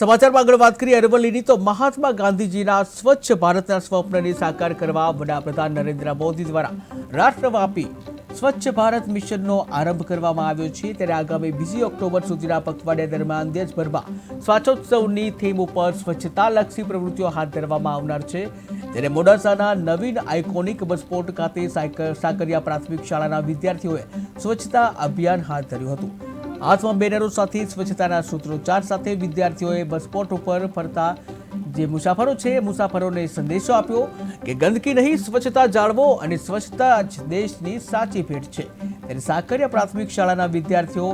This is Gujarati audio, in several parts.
સમાચારમાં આગળ વાત કરીએ અરવલ્લીની, તો મહાત્મા ગાંધીજીના સ્વચ્છ ભારતના સ્વપ્નને સાકાર કરવા વડાપ્રધાન નરેન્દ્ર મોદી દ્વારા રાષ્ટ્રવ્યાપી સ્વચ્છ ભારત મિશનનો આરંભ કરવામાં આવ્યો છે. ત્યારે આગામી બીજી ઓક્ટોબર સુધીના પખવાડિયા દરમિયાન દેશભરમાં સ્વાચોત્સવની થીમ ઉપર સ્વચ્છતાલક્ષી પ્રવૃત્તિઓ હાથ ધરવામાં આવનાર છે. ત્યારે મોડાસાના નવીન આઇકોનિક બસપોર્ટ ખાતે સાકરિયા પ્રાથમિક શાળાના વિદ્યાર્થીઓએ સ્વચ્છતા અભિયાન હાથ ધર્યું હતું. હાથમાં બેનરો સાથે સ્વચ્છતાના સૂત્રોચ્ચાર સાથે વિદ્યાર્થીઓએ બસપોર્ટ ઉપર ફરતા જે મુસાફરો છે મુસાફરોને સંદેશો આપ્યો કે ગંદકી નહીં, સ્વચ્છતા જાળવો અને સ્વચ્છતા જ દેશની સાચી ભેટ છે. ત્યારે સાકરિયા પ્રાથમિક શાળાના વિદ્યાર્થીઓ,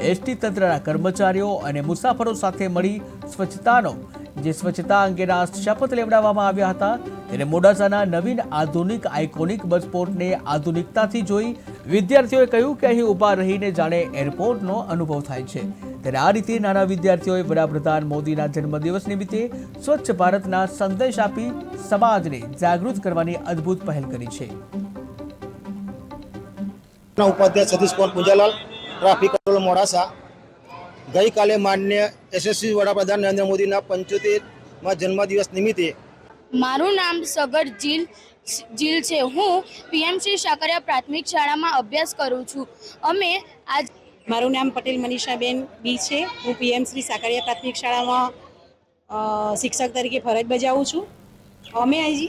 એસટી તંત્રના કર્મચારીઓ અને મુસાફરો સાથે મળી સ્વચ્છતાનો જે સ્વચ્છતા અંગેના શપથ લેવડાવવામાં આવ્યા હતા. ત્યારે મોડાસાના નવીન આધુનિક આઇકોનિક બસપોર્ટને આધુનિકતાથી જોઈ વિદ્યાર્થીઓએ કહ્યું કે અહીં ઊભા રહીને જાણે એરપોર્ટનો અનુભવ થાય છે. ત્યારે આ રીતે નાના વિદ્યાર્થીઓએ વડાપ્રધાન મોદીના જન્મદિવસ નિમિત્તે સ્વચ્છ ભારતના સંદેશ આપી સમાજને જાગૃત કરવાની અદ્ભુત પહેલ કરી છે. ઉપાધ્યાય સતીશ કુમાર પૂંજાલાલ, ટ્રાફિક મોડાસા ગઈકાલે માન્ય યશસ્વી વડાપ્રધાન નરેન્દ્ર મોદીના પંચોતેરમાં જન્મદિવસ નિમિત્તે મારું નામ સગર જીલ જીલ છે. હું પીએમસી સાકરિયા પ્રાથમિક શાળામાં અભ્યાસ કરું છું. અમે આજ મારું નામ પટેલ મનીષાબેન બી છે. હું પીએમ શ્રી સાકરિયા પ્રાથમિક શાળામાં શિક્ષક તરીકે ફરજ બજાવું છું. અમે આજે